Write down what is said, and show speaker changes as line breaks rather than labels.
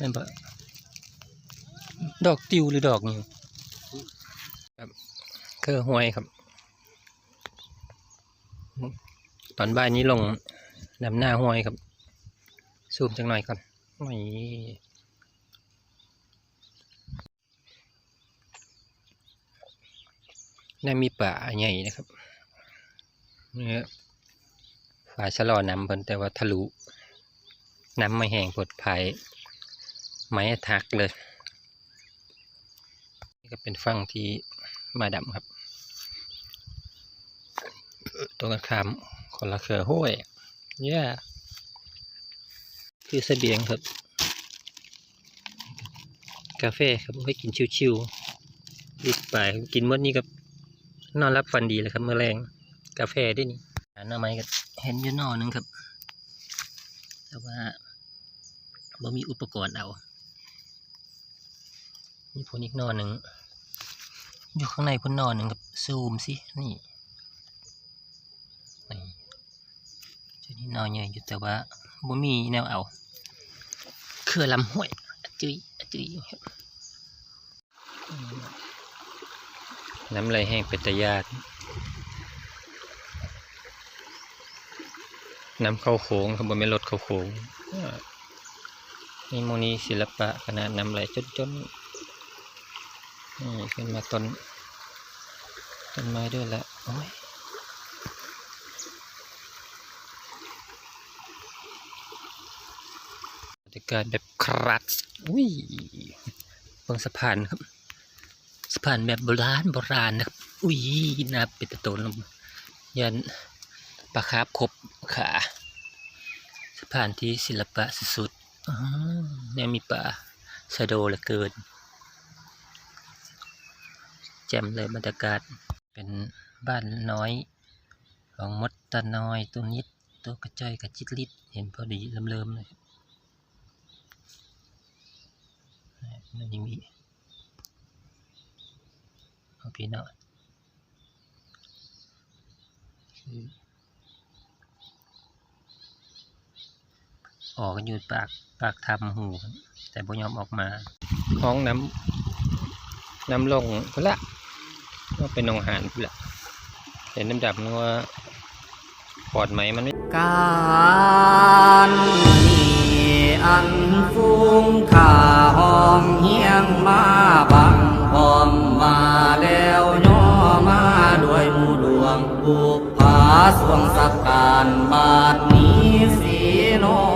นั่นปะดอกติวหรือดอกนี่ครับคือหวยครับ ตอนบ่ายนี้ลงดำหน้าห้วยครับ ซูมจังหน่อยก่อนนี่น่ามีป่าใหญ่นะครับเนี่ยฝ่ายชะลอนำเพิ่นแต่ว่าทะลุน้ำไม่แห้งปลดภัย ไม้ทักเลย นี่ก็เป็นฝั่งที่มาดำครับ ตรงกันข้ามคนละเครือห้วยเย่ยคือเสบียงครับ กาแฟครับไว้กินชิวๆรีบไปกินมื้อนี้ก็นอนรับฟันดีเลยครับเมื่อแรงกาแฟด้วยนี่หน่อไม้ก็เห็นอยู่นอหนึงครับ แต่ว่าบ่มีอุปกรณ์เอา มีผลอีกนอนหนึ่ง อยู่ข้างในพุ่นนอหนึ่งครับซูมสิ นี่นี่จุดนี้นอนใหญ่อยู่แต่ว่าบ่มีแนวเอาคือลำห้วยจุยจุยน้ำไหลแห้งเป็นตะยาดน้ำเข้าโขงครับบ่แม่นรถเข้าโขงนี่โมนีศิลปะขนาดน้ำไหลจนจ นี่ขึ้นมาต้นต้นไม้ด้วยละโอ้ยบรรยากาศแบบครัดอุ้ยบางสะพานครับสะพานแบบโบราณโบราณนะครับอุ้ยน่าเป็นตะโตนลงยันปลาคาบครบขาสะพานที่ศิลปะสุดๆอื้อหือเนี่ยมีป่าชะโดเหลือเกิน แจ่มเลยบรรยากาศเป็นบ้านน้อยของมดตาน้อยตัวนิดตัวกระจอยกระจิตลิดเห็นพอดีเริ่มๆเลยนั่นยังมีเอาพี่น้องคืออกกันอยู่ปากปากทำหู แต่บ่ยอมออกมาห้องน้ำน้ำลงพุ่นละ ก็เป็นนองหานพุ่นละเห็นน้ำดับนึกว่าปอดไหมมันไม่
การนี้อันฟุ้งข่าห้องเฮียงมาบังพร้อมมาแล้วย่อมาด้วยมูดวงบุกผาสวงสักการบาดนี้สีนอ